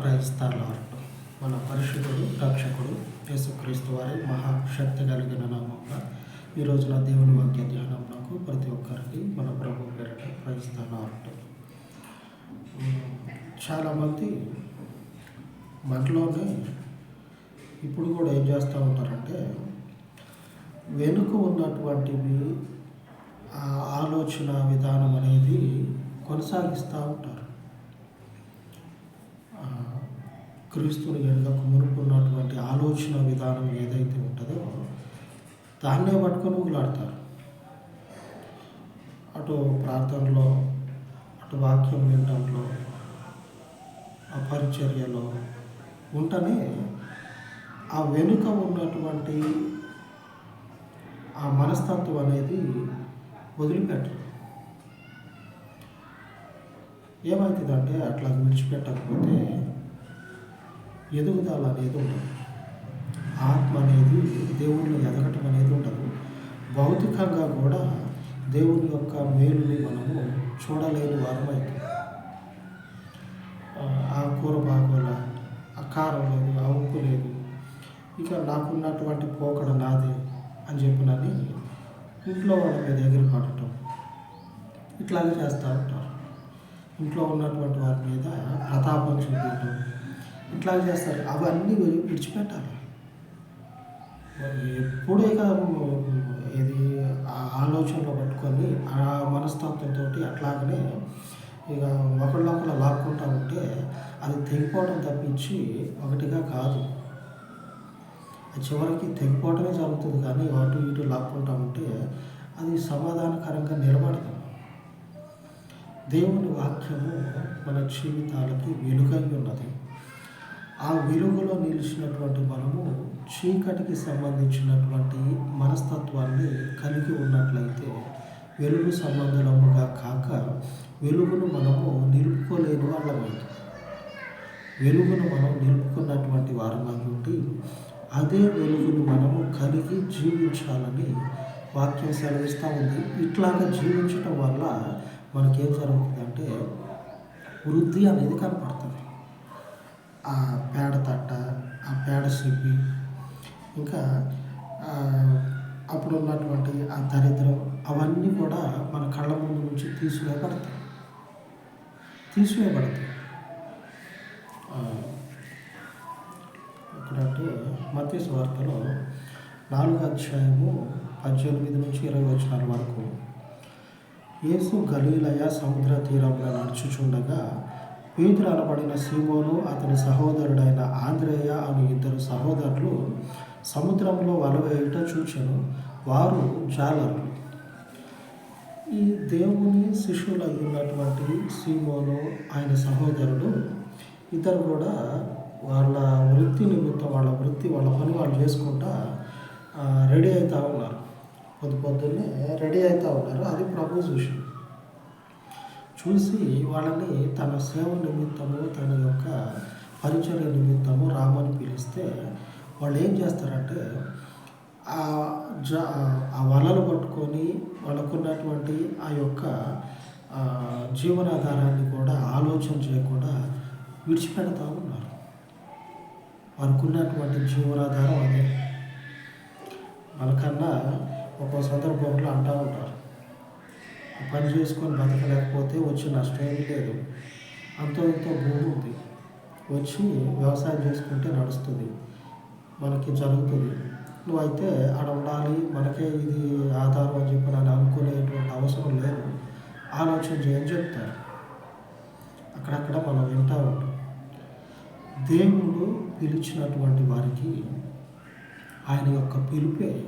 క్రైస్తలార్డ్ మన పరిశుద్ధుడు రక్షకుడు యేసుక్రీస్తు వారి మహాశక్తి కలిగిన నామంగా ఈ రోజున దేవుని వాక్య ధ్యానంలో ప్రతి ఒక్కరికి మన ప్రభు పేరిట క్రైస్తలార్డ్ చాలామంది మనలోనే ఇప్పుడు కూడా ఏం చేస్తూ ఉంటారంటే వెనుక ఉన్నటువంటివి ఆ ఆలోచన విధానం అనేది కొనసాగిస్తూ ఉంటారు ఆ, క్రీస్తుని కనుక మునుపు ఉన్నటువంటి ఆలోచన విధానం ఏదైతే ఉంటుందో దాన్నే పట్టుకొని ఊగులాడతారు. అటు ప్రార్థనలో అటు వాక్యం వినటంలో ఆ పరిచర్యలో ఉంటనే ఆ వెనుక ఉన్నటువంటి ఆ మనస్తత్వం అనేది వదిలిపెట్టరు ఏమవుతుందంటే అట్లా విడిచిపెట్టకపోతే ఎదుగుదల అనేది ఉండదు. ఆత్మ అనేది దేవుళ్ళు ఎదగటం అనేది ఉండదు. భౌతికంగా కూడా దేవుని యొక్క మేలుని మనము చూడలేని వారమైతే ఆ కూర బాగోలా ఆ కారం లేదు ఆ ఉప్పు లేదు ఇక నాకున్నటువంటి పోకడ నాదే అని చెప్పినని ఇంట్లో వాళ్ళ మీద ఎగిరిపడటం. ఇట్లాగే చేస్తూ ఉంటారు. ఇంట్లో ఉన్నటువంటి వారి మీద ప్రతాపం చూపించడం ఇట్లా చేస్తారు. అవన్నీ విడిచిపెట్టాలి. మరి ఎప్పుడూ ఇక ఇది ఆ ఆలోచనలో పట్టుకొని ఆ మనస్తత్వంతో అట్లాగనే ఇక ఒకళ్ళొకళ్ళు లాక్కుంటా ఉంటే అది తెగిపోవడం తప్పించి ఒకటిగా కాదు. అది చివరికి తెగిపోవటమే జరుగుతుంది కానీ అటు ఇటు లాక్కుంటా ఉంటే అది సమాధానకరంగా నిలబడదు. దేవుని వాక్యము మన జీవితాలకి వెలుగై ఉన్నది. ఆ వెలుగులో నిలిచినటువంటి మనము చీకటికి సంబంధించినటువంటి మనస్తత్వాన్ని కలిగి ఉన్నట్లయితే వెలుగు సంబంధముగా కాక వెలుగును మనము నిలుపుకోలేని వాళ్ళమైంది వెలుగును మనం నిలుపుకున్నటువంటి వారమై ఉండి అదే వెలుగును మనము కలిగి జీవించాలని వాక్యం సెలవిస్తూ ఉంది. ఇట్లాగా జీవించటం వల్ల మనకేం జరుగుతుందంటే వృద్ధి అనేది కనపడుతుంది. ఆ పేడ తట్ట ఆ పేడ సిప్పి ఇంకా అప్పుడు ఉన్నటువంటి ఆ దరిద్రం అవన్నీ కూడా మన కళ్ళ ముందు నుంచి తీసివేయబడతాయి. తీసివేయబడతాయి. ఆ, ఎక్కడంటే మత్స్య వార్తలో నాలుగో అధ్యాయము పద్దెనిమిది నుంచి ఇరవై వచనాల వరకు యేసు గలీలయ సముద్ర తీరంలో నడుచుచుండగా పేతురు అనబడిన సీమోను అతని సహోదరుడైన ఆంధ్రేయ అను ఇద్దరు సహోదరులు సముద్రంలో వలవేయుట చూచెను. వారు జాలర్లు. ఈ దేవుని శిష్యులు ఉన్నటువంటి సీమోను ఆయన సహోదరుడు ఇద్దరు కూడా వాళ్ళ వృత్తి నిమిత్తం వాళ్ళ వృత్తి వాళ్ళ పని వాళ్ళు చేసుకుంటా రెడీ అవుతూ ఉన్నారు. పొద్దు పొద్దున్నే రెడీ అవుతూ ఉన్నారు. అది ప్రభు విషయం చూసి వాళ్ళని తన సేవ నిమిత్తము తన యొక్క పరిచర్య నిమిత్తము రామని పిలిస్తే వాళ్ళు ఏం చేస్తారంటే ఆ జ ఆ వలలు పట్టుకొని వాళ్ళకున్నటువంటి ఆ యొక్క జీవనాధారాన్ని కూడా ఆలోచన చేయకుండా విడిచిపెడతా ఉన్నారు. వారికి ఉన్నటువంటి జీవనాధారం అదే. మనకన్నా ఒక్కో సందర్భంలో అంటూ ఉంటారు. పని చేసుకొని బతకలేకపోతే వచ్చి నష్టం ఏమీ లేదు. అంతో ఇంతో భూమి ఉంది. వచ్చి వ్యవసాయం చేసుకుంటే నడుస్తుంది. మనకి జరుగుతుంది. నువ్వైతే ఆడ ఉండాలి మనకే ఇది ఆధారం అని చెప్పి నన్ను అనుకునేటువంటి అవసరం లేదు. ఆలోచన చేయని చెప్తారు. అక్కడక్కడ మనం వింటా ఉంటాం. దేవుడు పిలిచినటువంటి వారికి ఆయన యొక్క పిలుపే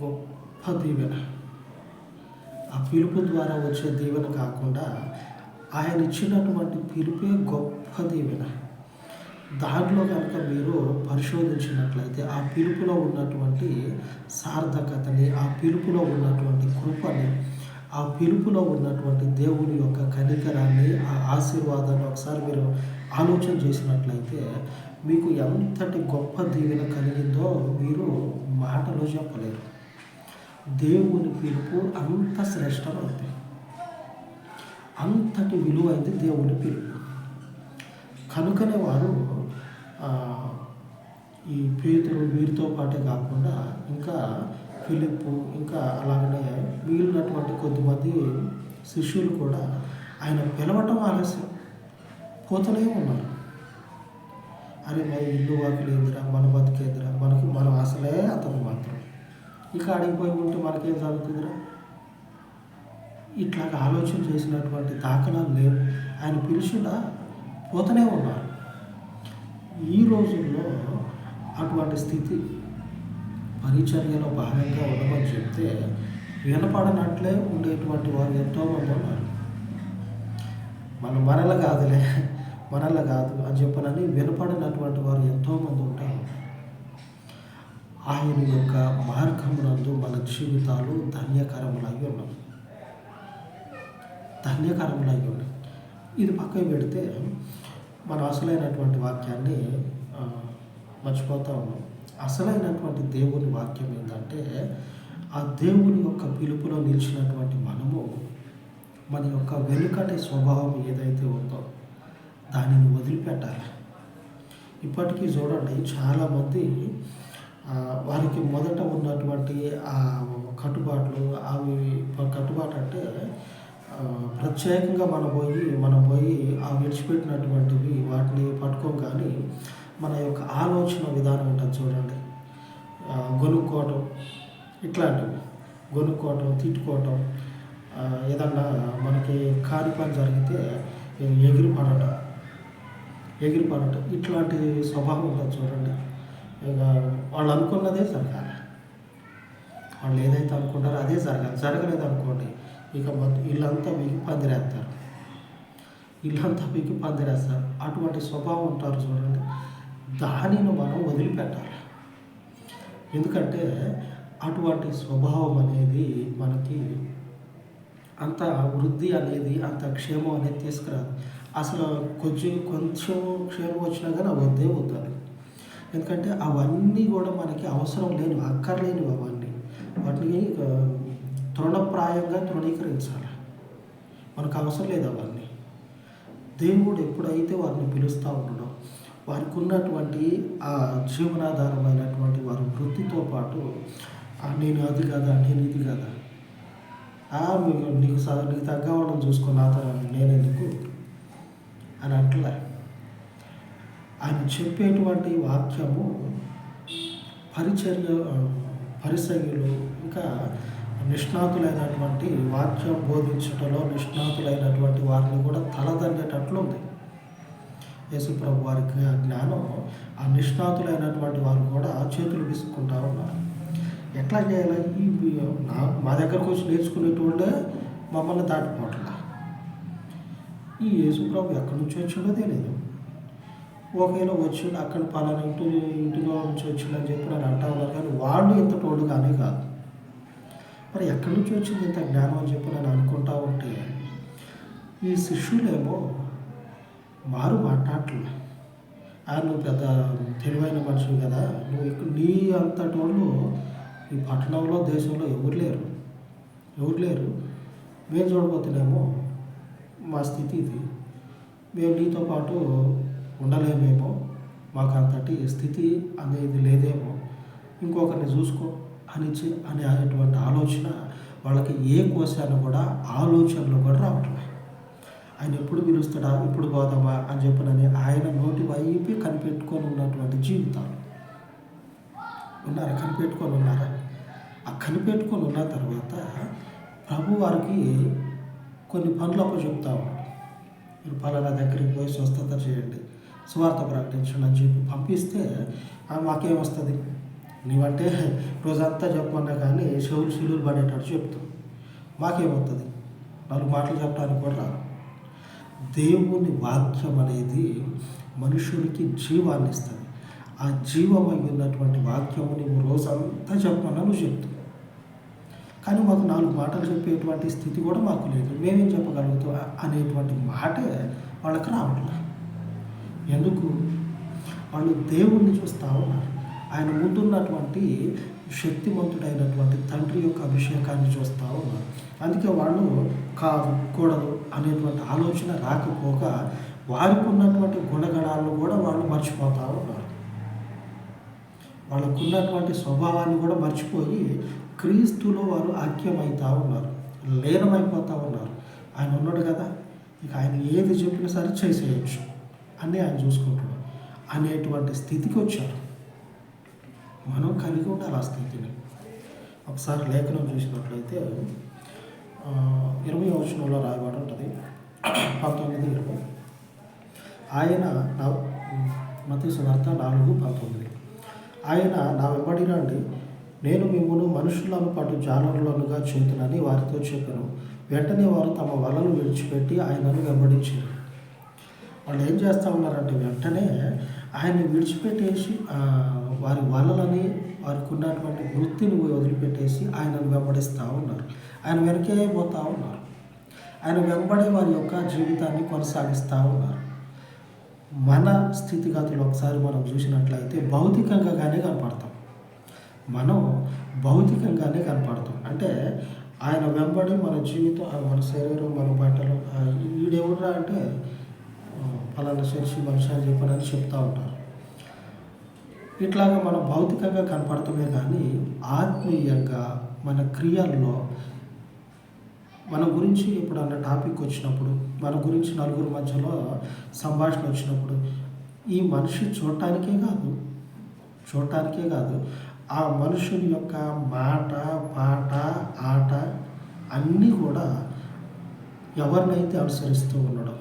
గొప్ప దీవెన. ఆ పిలుపు ద్వారా వచ్చే దీవెన కాకుండా ఆయన ఇచ్చినటువంటి పిలుపే గొప్ప దీవెన. దాంట్లో కనుక మీరు పరిశోధించినట్లయితే ఆ పిలుపులో ఉన్నటువంటి సార్థకతని ఆ పిలుపులో ఉన్నటువంటి కృపని ఆ పిలుపులో ఉన్నటువంటి దేవుని యొక్క కనికరాన్ని ఆ ఆశీర్వాదాన్ని ఒకసారి మీరు ఆలోచన చేసినట్లయితే మీకు ఎంతటి గొప్ప దీవెన కలిగిందో మీరు మాటలో చెప్పలేరు. దేవుని పిలుపు అంత శ్రేష్టమైంది అంతటి విలువైంది దేవుని పిలుపు. కనుకనే వారు ఈ పేతులు వీరితో పాటే కాకుండా ఇంకా ఫిలిప్పు ఇంకా అలాగనే మిగిలినటువంటి కొద్దిమంది శిష్యులు కూడా ఆయన పిలవటం ఆలస్యం. పోతూనే ఉన్నారు. అరే మరి ఇల్లు వాకిలేదురా? మన బతికేదిరా? మనకి మనం అసలే అతను మాత్రం. ఇక అడిగిపోయి ఉంటే మనకేం జరుగుతుందిరా? ఇట్లాగ ఆలోచన చేసినటువంటి దాఖలాలు లేవు. ఆయన పిలుచుడా? పోతూనే ఉన్నారు. ఈ రోజుల్లో అటువంటి స్థితి పరిచర్యలో భాగంగా ఉండమని చెప్తే వినపడనట్లే ఉండేటువంటి వారు ఎంతోమంది ఉన్నారు. మన మనల కాదులే మనల కాదు అని చెప్పనని వినపడినటువంటి వారు ఎంతోమంది ఉంటారు. ఆయన యొక్క మార్గమునందు మన జీవితాలు ధన్యకరములై ఉన్నాయి ధన్యకరములై ఉన్నాయి ఇది పక్కన పెడితే మన అసలైనటువంటి వాక్యాన్ని మర్చిపోతూ ఉన్నాం. అసలైనటువంటి దేవుని వాక్యం ఏంటంటే ఆ దేవుని యొక్క పిలుపులో నిలిచినటువంటి మనము మన యొక్క వెనుకటి స్వభావం ఏదైతే ఉందో దానిని వదిలిపెట్టాలి. ఇప్పటికీ చూడండి చాలామంది వారికి మొదట ఉన్నటువంటి ఆ కట్టుబాట్లు అవి కట్టుబాటు అంటే ప్రత్యేకంగా మనం పోయి మనం పోయి ఆ విడిచిపెట్టినటువంటివి వాటిని పట్టుకోం కానీ మన యొక్క ఆలోచన విధానం ఉంటుంది చూడండి. గొనుక్కోవటం ఇట్లాంటివి. గొనుక్కోవటం తిట్టుకోవటం ఏదన్నా మనకి కాని పని జరిగితే ఎగిరిపడటం ఎగిరిపడటం ఇట్లాంటి స్వభావం ఉంటుంది చూడండి. ఇక వాళ్ళు అనుకున్నదే జరగాలి. వాళ్ళు ఏదైతే అనుకుంటారో అదే జరగాలి. జరగలేదు అనుకోండి ఇక మొత్తం ఇల్లంతా మీకు పందిరేస్తారు. ఇల్లంతా మీకు పందిరేస్తారు. అటువంటి స్వభావం ఉంటారు చూడండి. దానిని మనం వదిలిపెట్టాలి. ఎందుకంటే అటువంటి స్వభావం అనేది మనకి అంత వృద్ధి అనేది అంత క్షేమం అనేది తీసుకురాదు. అసలు కొంచెం కొంచెం క్షేమం వచ్చినా కానీ వద్దే వద్దాలి ఎందుకంటే అవన్నీ కూడా మనకి అవసరం లేని అక్కర్లేనివి అవన్నీ. వాటిని తృణప్రాయంగా తృణీకరించాలి. మనకు అవసరం లేదు అవన్నీ. దేవుడు ఎప్పుడైతే వారిని పిలుస్తూ ఉండడం వారికి ఉన్నటువంటి ఆ జీవనాధారమైనటువంటి వారి వృత్తితో పాటు నేను అది కదా నేను ఇది కదా? మీకు నీకు స- నీకు తగ్గవడం చూసుకున్న అతను నేను ఎందుకు అని అంటలే. ఆయన చెప్పేటువంటి వాక్యము పరిచర్య ఆ, పరిసయ్యులు ఇంకా నిష్ణాతులైనటువంటి వాక్యం బోధించటంలో నిష్ణాతులైనటువంటి వారిని కూడా తలదన్నేటట్లు ఉంది. యేసుప్రభు వారికి ఆ జ్ఞానం ఆ నిష్ణాతులైనటువంటి వారు కూడా చేతులు విసుక్కుంటా ఉన్నారు. ఎట్లా చేయాలి? ఈ నా మా దగ్గరకు వచ్చి నేర్చుకునేటువంటి మమ్మల్ని దాటిపోవట్లా ఈ యేసుప్రభు ఎక్కడి నుంచి వచ్చిందో తెలియదు ఓకేలో వచ్చి అక్కడ పలానా ఇంటి ఇంటిలో నుంచి వచ్చిందని చెప్పి నేను అంటా ఉన్నారు కానీ వాళ్ళు ఇంత తోడు కానీ కాదు. మరి ఎక్కడి నుంచి వచ్చింది ఇంత జ్ఞానం అని చెప్పి నేను అనుకుంటా ఉంటే ఈ శిష్యులేమో మారు మాట్లాడలే ఆ నువ్వు పెద్ద తెలివైన మనుషులు కదా నువ్వు ఇక్కడ నీ అంతటి వాళ్ళు ఈ పట్టణంలో దేశంలో ఎవరు లేరు. ఎవరు లేరు. మేము చూడబోతున్నామో మా స్థితి ఇది. మేము నీతో పాటు ఉండలేమేమో మాకు అంతటి స్థితి అనేది లేదేమో. ఇంకొకరిని చూసుకో అని అనే అనేటువంటి ఆలోచన వాళ్ళకి ఏ కోశాన్ని కూడా ఆలోచనలు కూడా రావట్లేదు ఆయన ఎప్పుడు పిలుస్తాడా ఇప్పుడు పోదామా అని చెప్పనని ఆయన నోటి వైపే కనిపెట్టుకొని ఉన్నటువంటి జీవితాలు. ఉన్నారా కనిపెట్టుకొని ఉన్నారా? ఆ కనిపెట్టుకొని ఉన్న తర్వాత ప్రభు వారికి కొన్ని పనులు అప్పచెప్తా ఉన్నాడు. మీరు పలానా దగ్గరికి పోయి స్వస్థత చేయండి. స్వార్థ ప్రకటించండి అని చెప్పి పంపిస్తే మాకేమొస్తుంది మాకేం వస్తుంది. నీవంటే రోజంతా చెప్పమన్నా కానీ చెవులు శిలువులు పడేటట్టు చెప్తాం మాకేమవుతుంది నాలుగు మాటలు చెప్పడానికి కూడా రాదు. దేవుని వాక్యం అనేది మనుషులకి జీవాన్ని ఇస్తుంది. ఆ జీవమై ఉన్నటువంటి వాక్యము నువ్వు రోజంతా చెప్పమన్నా నువ్వు చెప్తావు కానీ మాకు నాలుగు మాటలు చెప్పేటువంటి స్థితి కూడా మాకు లేదు. మేమేం చెప్పగలుగుతాం? అనేటువంటి మాటే వాళ్ళకి రావట్లేదు. ఎందుకు? వాళ్ళు దేవుణ్ణి చూస్తూ ఉన్నారు. ఆయన ముందున్నటువంటి శక్తిమంతుడైనటువంటి తండ్రి యొక్క అభిషేకాన్ని చూస్తూ ఉన్నారు. అందుకే వాళ్ళు కాదు కూడదు అనేటువంటి ఆలోచన రాకపోగా వారికి ఉన్నటువంటి గుణగణాల్లో కూడా వాళ్ళు మర్చిపోతూ ఉన్నారు. వాళ్ళకు ఉన్నటువంటి స్వభావాన్ని కూడా మర్చిపోయి క్రీస్తులో వారు ఐక్యమవుతూ ఉన్నారు. లీనమైపోతూ ఉన్నారు. ఆయన ఉన్నాడు కదా. ఇక ఆయన ఏది చెప్పినా సరే చేసేయచ్చు. అని ఆయన చూసుకుంటాడు అనేటువంటి స్థితికి వచ్చారు. మనం కలిగి ఉండాలి ఆ స్థితిని. ఒకసారి లేఖనం చూసినట్లయితే ఇరవై వచనంలో రాయబడి ఉంటుంది. పంతొమ్మిది ఇరవై. ఆయన నా మత వార్త నాలుగు పంతొమ్మిది. ఆయన నా వెంబడి రండి. నేను మిమ్మల్ని మనుషులను పాటు జానరులనుగా చేతునని వారితో చెప్పాను. వెంటనే వారు తమ వలలు విడిచిపెట్టి ఆయనను వెంబడించారు. వాళ్ళు ఏం చేస్తూ ఉన్నారంటే వెంటనే ఆయన్ని విడిచిపెట్టేసి వారి వలలని వారికి ఉన్నటువంటి వృత్తిని వదిలిపెట్టేసి ఆయనను వెంబడిస్తూ ఉన్నారు. ఆయన వెనకే పోతూ ఉన్నారు. ఆయన వెంబడే వారి యొక్క జీవితాన్ని కొనసాగిస్తూ ఉన్నారు. మన స్థితిగతులు ఒకసారి మనం చూసినట్లయితే భౌతికంగానే కనపడతాం. మనం భౌతికంగానే కనపడతాం. అంటే ఆయన వెంబడి మన జీవితం మన శరీరం మన బట్టలు ఆ అంటే ఫలానా శిర్షి మనిషి అని చెప్పనని చెప్తూ ఉంటారు. ఇట్లాగా మనం భౌతికంగా కనపడతామే కానీ ఆత్మీయంగా మన క్రియల్లో మన గురించి ఎప్పుడన్నా టాపిక్ వచ్చినప్పుడు మన గురించి నలుగురు మధ్యలో సంభాషణ వచ్చినప్పుడు ఈ మనిషి చూడటానికే కాదు చూడటానికే కాదు ఆ మనుషుని యొక్క మాట పాట ఆట అన్నీ కూడా ఎవరినైతే అనుసరిస్తూ ఉండడం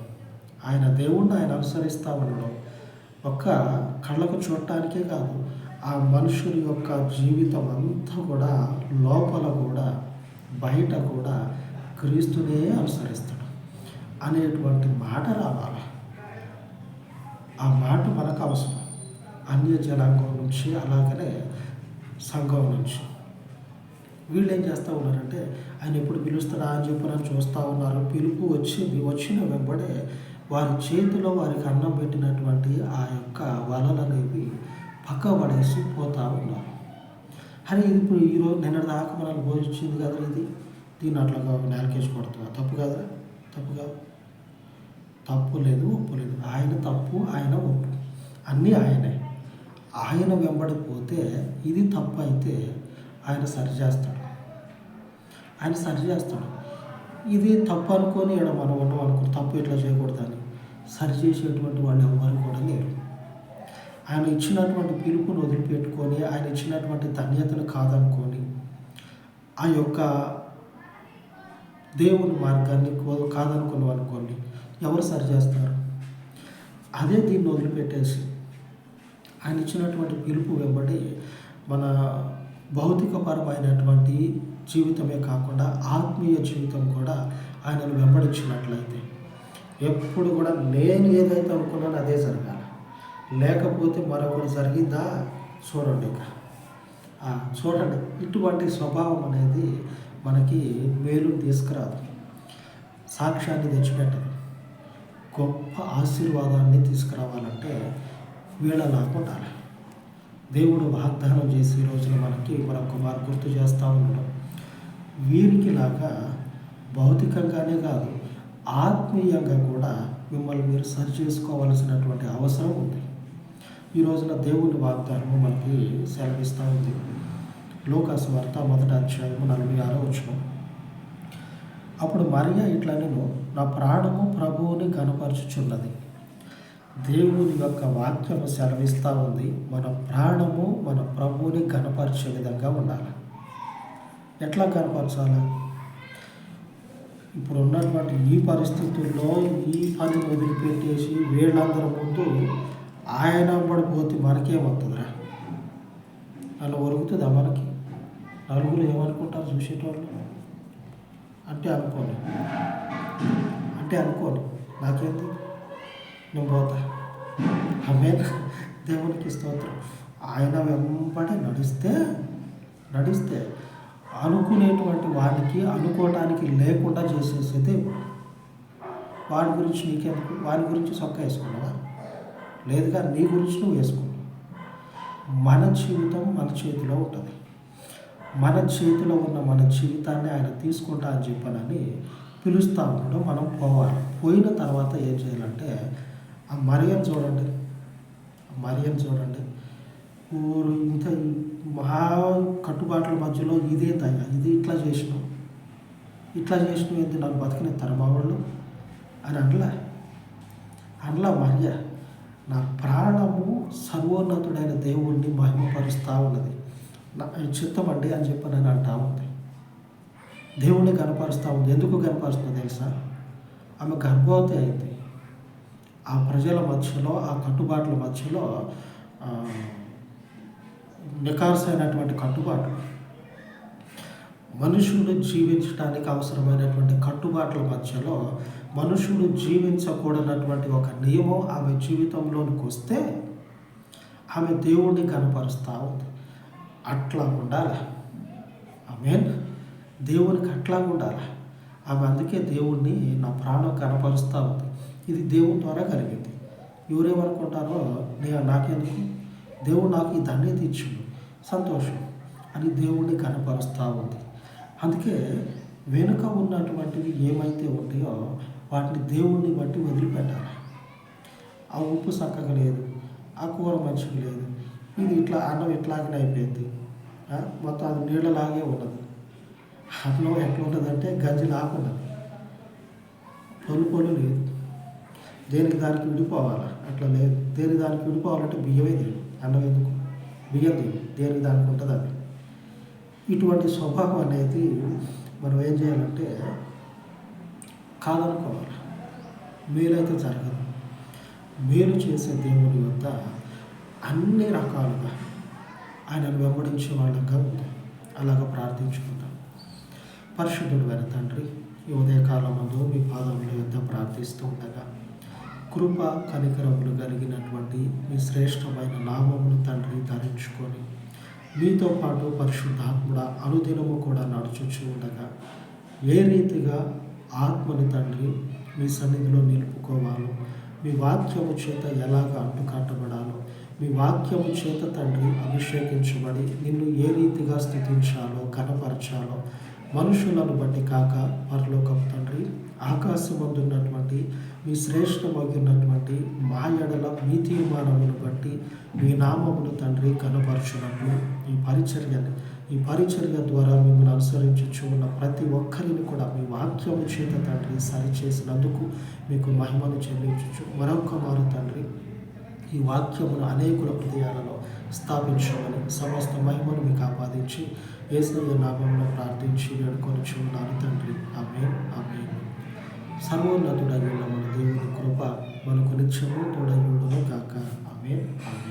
ఆయన దేవుణ్ణి ఆయన అనుసరిస్తూ ఉండడం ఒక్క కళ్ళకు చూడటానికే కాదు ఆ మనుషుని యొక్క జీవితం అంతా కూడా లోపల కూడా బయట కూడా క్రీస్తునే అనుసరిస్తాడు అనేటువంటి మాట రావాలి. ఆ మాట మనకు అవసరం. అన్య జనాంగం నుంచి అలాగనే సంఘం నుంచి. వీళ్ళు ఏం చేస్తూ ఉన్నారంటే ఆయన ఎప్పుడు పిలుస్తాడా అని చెప్పి నన్ను చూస్తూ ఉన్నారు. పిలుపు వచ్చింది వచ్చిన వెంబడే వారి చేతిలో వారికి అన్నం పెట్టినటువంటి ఆ యొక్క వలలు అనేవి పక్క పడేసి పోతూ ఉన్నారు. అరే ఇది ఇప్పుడు ఈరోజు నిన్న దాకా మనల్ని భోజించింది కదా ఇది? దీన్ని అట్లా నేలకేసి కొడుతుందా తప్పు కదా తప్పు కాదు. తప్పు లేదు ఒప్పు లేదు. ఆయన తప్పు ఆయన ఒప్పు. అన్నీ ఆయనే. ఆయన వెంబడిపోతే ఇది తప్పు అయితే ఆయన సరి చేస్తాడు. ఆయన సరి చేస్తాడు. ఇది తప్పు అనుకొని ఇక్కడ మనం ఉన్నాం అనుకో తప్పు ఇట్లా చేయకూడదని సరి చేసేటువంటి వాళ్ళు ఎవ్వరు కూడా లేరు. ఆయన ఇచ్చినటువంటి పిలుపును వదిలిపెట్టుకొని ఆయన ఇచ్చినటువంటి ధన్యతను కాదనుకొని ఆ యొక్క దేవుని మార్గాన్ని కో- కాదనుకున్నాం అనుకోండి ఎవరు సరి చేస్తారు? అదే దీన్ని వదిలిపెట్టేసి ఆయన ఇచ్చినటువంటి పిలుపు వెంబడి మన భౌతికపరమైనటువంటి జీవితమే కాకుండా ఆత్మీయ జీవితం కూడా ఆయనను వెంబడించినట్లయితే ఎప్పుడు కూడా నేను ఏదైతే అనుకున్నానో అదే జరగాలి. లేకపోతే మరొకటి జరిగిందా చూడండి ఇక చూడండి. ఇటువంటి స్వభావం అనేది మనకి మేలు తీసుకురాదు. సాక్ష్యాన్ని తెచ్చిపెట్టదు. గొప్ప ఆశీర్వాదాన్ని తీసుకురావాలంటే వీళ్ళ ఉండాలి. దేవుడు వాగ్దానం చేసే రోజున మనకి మరొక వారు గుర్తు చేస్తూ ఉండడం. వీరికి లాగా భౌతికంగానే కాదు ఆత్మీయంగా కూడా మిమ్మల్ని మీరు సరి చేసుకోవాల్సినటువంటి అవసరం ఉంది. ఈ రోజున దేవుని వాగ్దానము మనకి సెలవిస్తూ ఉంది. లోకాసు వార్త మొదటి అధ్యాయము నలభై ఆరో వచ్చిన అప్పుడు మరియా ఇట్లా నేను నా ప్రాణము ప్రభువుని కనపరుచుచున్నది. దేవుని యొక్క వాక్యము సెలవిస్తూ ఉంది. మన ప్రాణము మన ప్రభువుని కనపరిచే విధంగా ఉండాలి. ఎట్లా కనపరచాలి? ఇప్పుడు ఉన్నటువంటి ఈ పరిస్థితుల్లో ఈ పని వదిలిపెట్టేసి వీళ్ళందరి ముందు ఆయన పడిపోతే మనకేమవుతుందిరా అలా ఒరుగుతుందా మనకి? నలుగురు ఏమనుకుంటారు చూసేటోళ్ళు? అంటే అనుకోండి. అంటే అనుకోని నాకేంది? నేను పోతా. ఆమె దేవునికి స్తోత్రం. ఆయన వెంబడి నడిస్తే నడిస్తే అనుకునేటువంటి వాడికి అనుకోవటానికి లేకుండా చేసేసే వాడి గురించి నీకెందుకు? వాడి గురించి సొక్క వేసుకున్నావా? లేదుగా నీ గురించి నువ్వు వేసుకున్నావు మన జీవితం మన చేతిలో ఉంటుంది. మన చేతిలో ఉన్న మన జీవితాన్ని ఆయన తీసుకుంటా అని చెప్పనని పిలుస్తా ఉన్నాడు. మనం పోవాలి. పోయిన తర్వాత ఏం చేయాలంటే ఆ మరియం చూడండి. మరియం చూడండి. ఊరు ఇంత మహా కట్టుబాట్ల మధ్యలో ఇదే దయ ఇది ఇట్లా చేసినావు. ఇట్లా చేసినావు ఏంది? నాకు బతికిన తరబావాళ్ళు అని అనలా. అనలా మర్య. నా ప్రాణము సర్వోన్నతుడైన దేవుణ్ణి మహిమపరుస్తూ ఉన్నది. నా చిత్తం అండి అని చెప్పి నేను అంటా ఉంది. దేవుణ్ణి కనపరుస్తూ ఉంది. ఎందుకు కనపరుస్తుంది తెలుసా? ఆమె గర్భవతి అయింది. ఆ ప్రజల మధ్యలో ఆ కట్టుబాట్ల మధ్యలో నికార్సైనటువంటి కట్టుబాట్లు మనుషుడు జీవించడానికి అవసరమైనటువంటి కట్టుబాట్ల మధ్యలో మనుషుడు జీవించకూడనటువంటి ఒక నియమం ఆమె జీవితంలోనికి వస్తే ఆమె దేవుణ్ణి కనపరుస్తూ ఉంది. అట్లా ఉండాలి? ఆమెన్ దేవునికి అట్లా ఉండాలి? ఆమె అందుకే దేవుణ్ణి నా ప్రాణం కనపరుస్తూ ఉంది. ఇది దేవుని ద్వారా కలిగింది. ఎవరేమనుకుంటారో నేను నాకెందుకు? దేవుడు నాకు ఈ ధన్యత ఇచ్చిండు. సంతోషం. అని దేవుణ్ణి కనపరుస్తూ ఉంది. అందుకే వెనుక ఉన్నటువంటివి ఏమైతే ఉంటాయో వాటిని దేవుణ్ణి బట్టి వదిలిపెట్టాలి. ఆ ఉప్పు చక్కగా లేదు. ఆ కూర మంచిగా లేదు. ఇది ఇట్లా అన్నం ఇట్లాగనే అయిపోయింది. మొత్తం అది నీళ్ళలాగే ఉన్నది. అన్నం ఎట్లా ఉంటుందంటే గంజి లాకున్నది పొలు పొలు లేదు. దేనికి దానికి విడిపోవాలి? అట్లా లేదు. దేనికి దానికి విడిపోవాలంటే బియ్యమే లేదు. అన్నం ఎందుకు బియ్యం లేదు దేనికి దానికి ఉంటుంది అది? ఇటువంటి స్వభావం అనేది మనం ఏం చేయాలంటే కాదనుకోవాలి. మేలైతే జరగదు. మేలు చేసే దేవుని వద్ద అన్ని రకాలుగా ఆయనను వెంబడించే వాళ్ళగా ఉంది అలాగ ప్రార్థించుకుందాం. పరిశుద్ధుడు అయిన తండ్రి ఈ ఉదయకాలం ముందు మీ పాదముల యొద్ద ప్రార్థిస్తూ ఉండగా కృప కనికరములు కలిగినటువంటి మీ శ్రేష్టమైన నామమును తండ్రి ధరించుకొని మీతో పాటు పరిశుద్ధాత్ముడ అనుదినము కూడా నడుచుచు ఉండగా ఏ రీతిగా ఆత్మని తండ్రి మీ సన్నిధిలో నిలుపుకోవాలో మీ వాక్యము చేత ఎలాగ అంటుకట్టబడాలో మీ వాక్యము చేత తండ్రి అభిషేకించబడి నిన్ను ఏ రీతిగా స్థుతించాలో కనపరచాలో మనుషులను బట్టి కాక పరలోకం తండ్రి ఆకాశమందున్నటువంటి మీ శ్రేష్టమగినటువంటి మా ఎడల మీ తీర్మానమును బట్టి మీ నామమును తండ్రి కనపరచునట్లు ఈ పరిచర్యని ఈ పరిచర్య ద్వారా మిమ్మల్ని అనుసరించచ్చు ఉన్న ప్రతి ఒక్కరిని కూడా మీ వాక్యము చేత తండ్రి సరిచేసినందుకు మీకు మహిమను చెల్లించచ్చు మరొక మారు తండ్రి ఈ వాక్యమును అనేకుల హృదయాలలో స్థాపించమని సమస్త మహిమను మీకు ఆపాదించి ఏసయ్య నామంలో ప్రార్థించి వేడుకొని ఉన్నాను తండ్రి. ఆమె ఆమె సర్వోన్నతుడైన మన దేవుని కృప మనకు నిత్యము తోడయ్యుడును కాక ఆమె ఆమె